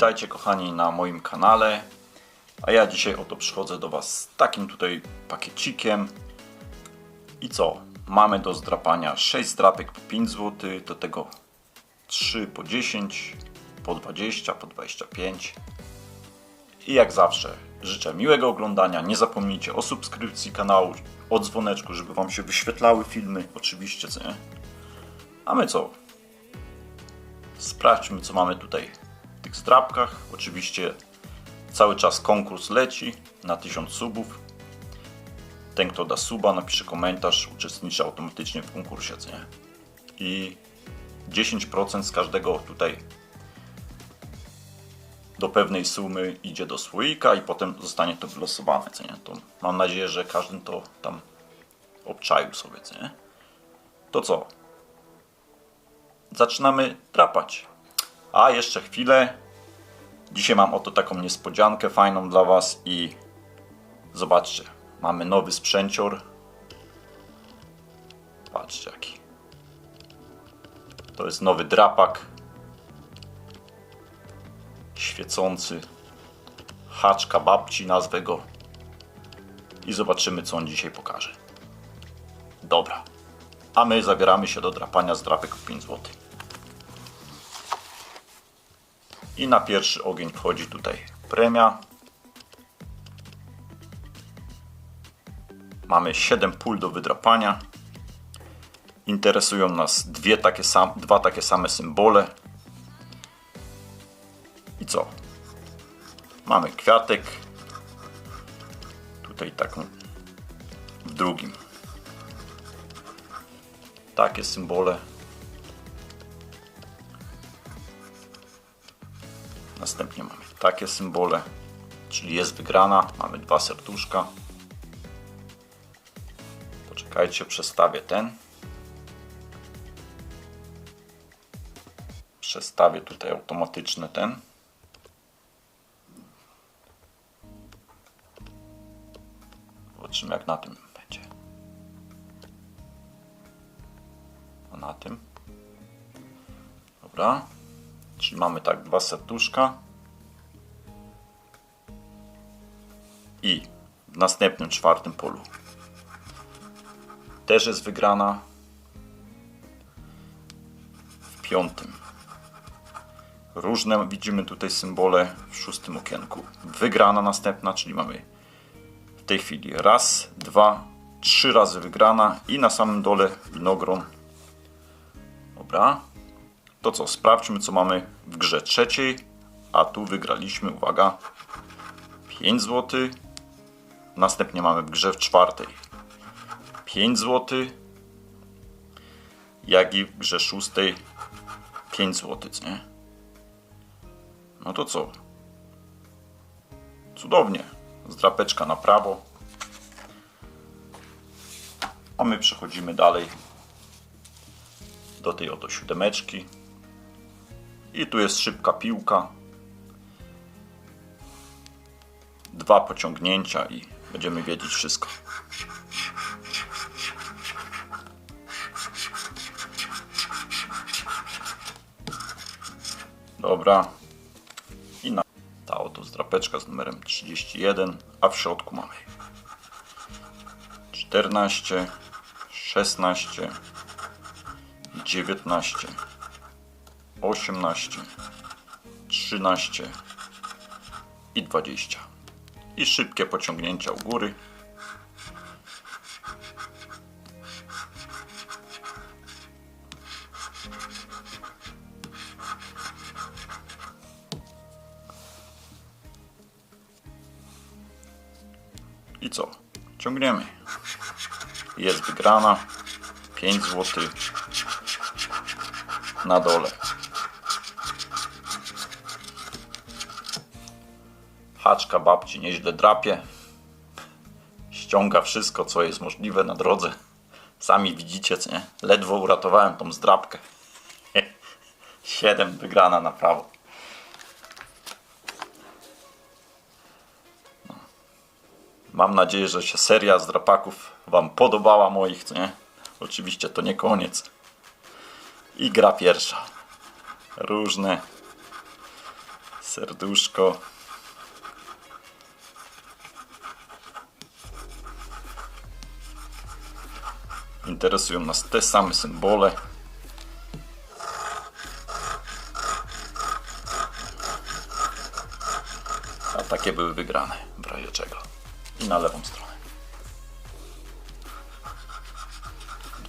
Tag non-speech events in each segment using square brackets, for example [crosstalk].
Witajcie kochani na moim kanale. A ja dzisiaj oto przychodzę do Was z takim tutaj pakiecikiem. I co? Mamy do zdrapania 6 zdrapek po 5 zł, do tego 3 po 10, po 20, po 25. I jak zawsze życzę miłego oglądania. Nie zapomnijcie o subskrypcji kanału, o dzwoneczku, żeby Wam się wyświetlały filmy. Oczywiście, co nie? A my co? Sprawdźmy, co mamy tutaj tych zdrapkach. Oczywiście cały czas konkurs leci na 1000 subów. Ten, kto da suba, napisze komentarz, uczestniczy automatycznie w konkursie. Co nie? I 10% z każdego tutaj do pewnej sumy idzie do słoika i potem zostanie to wylosowane, co nie? To mam nadzieję, że każdy to tam obczaił sobie, co nie? To co? Zaczynamy drapać. A jeszcze chwilę. Dzisiaj mam oto taką niespodziankę fajną dla Was i zobaczcie, mamy nowy sprzęcior. Patrzcie jaki. To jest nowy drapak świecący haczka babci, nazwę go i zobaczymy co on dzisiaj pokaże. Dobra, a my zabieramy się do drapania z drapek po 5 zł. I na pierwszy ogień wchodzi tutaj premia. Mamy 7 pól do wydrapania. Interesują nas dwie takie dwa takie same symbole. I co? Mamy kwiatek. Tutaj taką w drugim. Takie symbole. Następnie mamy takie symbole, czyli jest wygrana. Mamy dwa serduszka. Poczekajcie, przestawię ten. Przestawię tutaj automatyczny ten. Zobaczymy jak na tym będzie. A na tym. Dobra. Czyli mamy tak dwa serduszka. I w następnym czwartym polu też jest wygrana. W piątym różne widzimy tutaj symbole w szóstym okienku. Wygrana następna, czyli mamy w tej chwili raz, dwa, trzy razy wygrana i na samym dole winogron. Dobra. To co, sprawdźmy co mamy w grze trzeciej, a tu wygraliśmy, uwaga, 5 zł. Następnie mamy w grze w czwartej 5 zł. Jak i w grze szóstej 5 zł, nie? No to co? Cudownie. Zdrapeczka na prawo. A my przechodzimy dalej do tej oto siódemeczki. I tu jest szybka piłka. Dwa pociągnięcia i będziemy wiedzieć wszystko. Dobra. I na ta oto zdrapeczka z numerem 31, a w środku mamy 14, 16, 19, 18, 13 i 20. I szybkie pociągnięcia u góry. I co? Ciągniemy. Jest wygrana. 5 zł na dole. Haczka babci nieźle drapie. Ściąga wszystko, co jest możliwe na drodze. Sami widzicie, nie? Ledwo uratowałem tą zdrapkę. 7 [laughs] wygrana na prawo. No. Mam nadzieję, że się seria zdrapaków Wam podobała moich, nie? Oczywiście to nie koniec. I gra pierwsza. Różne Serduszko. Interesują nas te same symbole. A takie były wygrane, w razie czego. I na lewą stronę.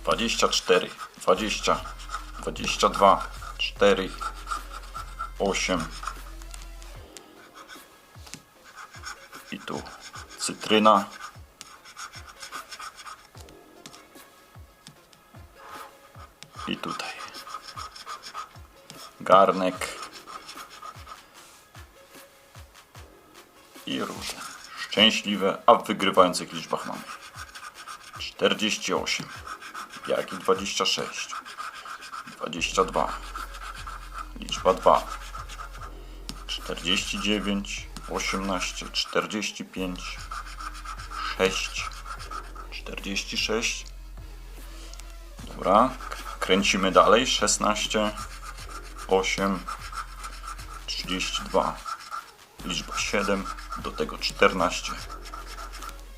24, 20, 22, 4, 8 i tu cytryna i tutaj. Garnek. I różne. Szczęśliwe, a w wygrywających liczbach mamy 48 jak i 26 22 liczba 2 49 18 45 6 46 Dobra, kręcimy dalej. 16 8 32 liczba 7 do tego 14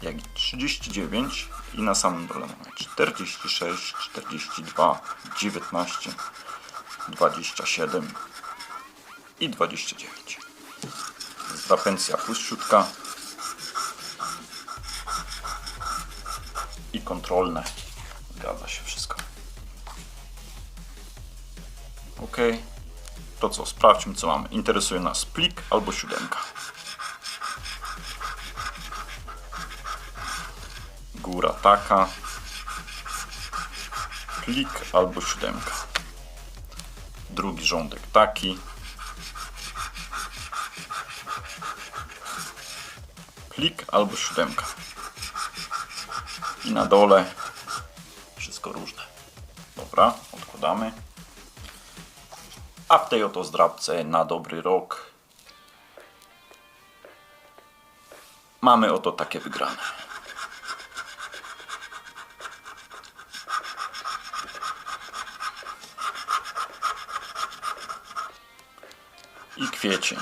jak i 39 i na samym dole mamy 46 42 19 27 i 29 zdrapęcja puściutka i kontrolne. Zgadza się wszystko ok to co, sprawdźmy co mamy. Interesuje nas plik albo siódemka. Góra taka. Plik albo siódemka. Drugi rządek taki. Plik albo siódemka. I na dole wszystko różne. Dobra, odkładamy a w tej oto zdrabce na dobry rok mamy oto takie wygrane i kwiecień.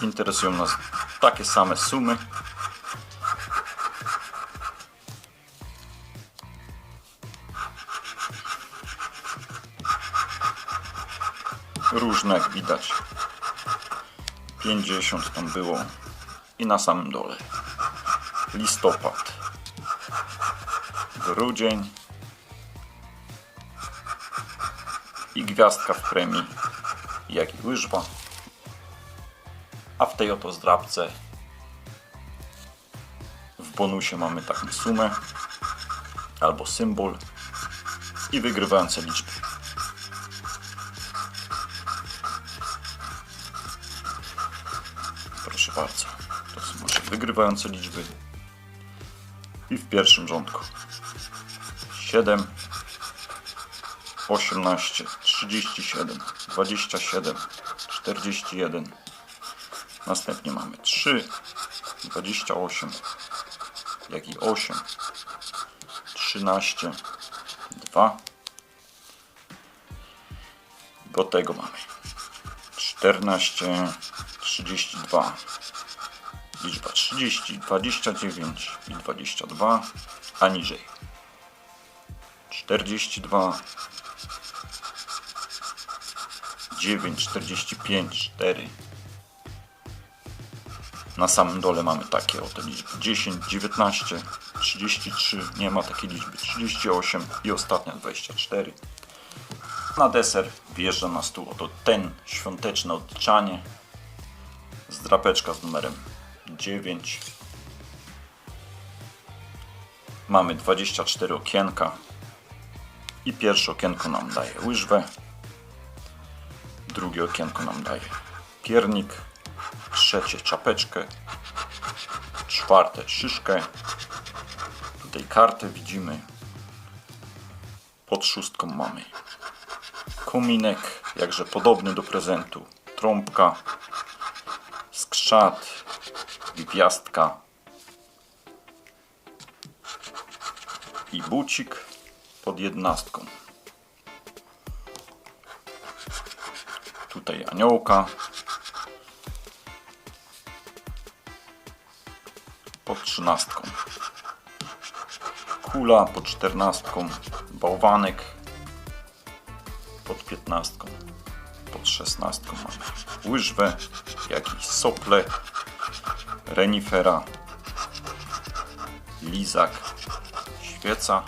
Interesują nas takie same sumy. Różne jak widać. 50 tam było. I na samym dole. Listopad. Grudzień. I gwiazdka w premii jak i łyżwa. A w tej oto zdrabce w bonusie mamy taką sumę albo symbol i wygrywające liczby. Bardzo, to są nasze wygrywające liczby. I w pierwszym rządku 7 18, 37, 27, 41. Następnie mamy 3, 28, jak i 8, 13, 2. Do tego mamy 14, 32, liczba 30, 29 i 22, a niżej 42, 9, 45, 4. Na samym dole mamy takie oto liczby 10, 19, 33, nie ma takiej liczby 38 i ostatnia 24. Na deser. Wjeżdża nas tu oto ten świąteczne odliczanie z drapeczka z numerem 9. Mamy 24 okienka i pierwsze okienko nam daje łyżwę, drugie okienko nam daje piernik, trzecie czapeczkę, czwarte szyszkę, tutaj kartę widzimy, pod szóstką mamy kominek, jakże podobny do prezentu, trąbka, skrzat, gwiazdka i bucik pod jednastką. Tutaj aniołka. Pod trzynastką. Kula pod czternastką. Bałwanek pod piętnastką. Pod szesnastką mamy łyżwę, jakieś sople, renifera, lizak, świeca.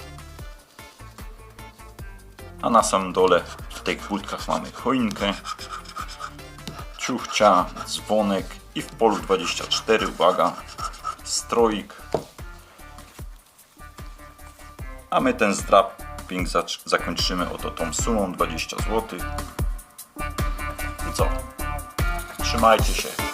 A na samym dole w tych budkach mamy choinkę, ciuchcia, dzwonek i w polu 24, uwaga, stroik. A my ten zdrapping zacz- zakończymy oto tą sumą 20 zł. I co? Trzymajcie się.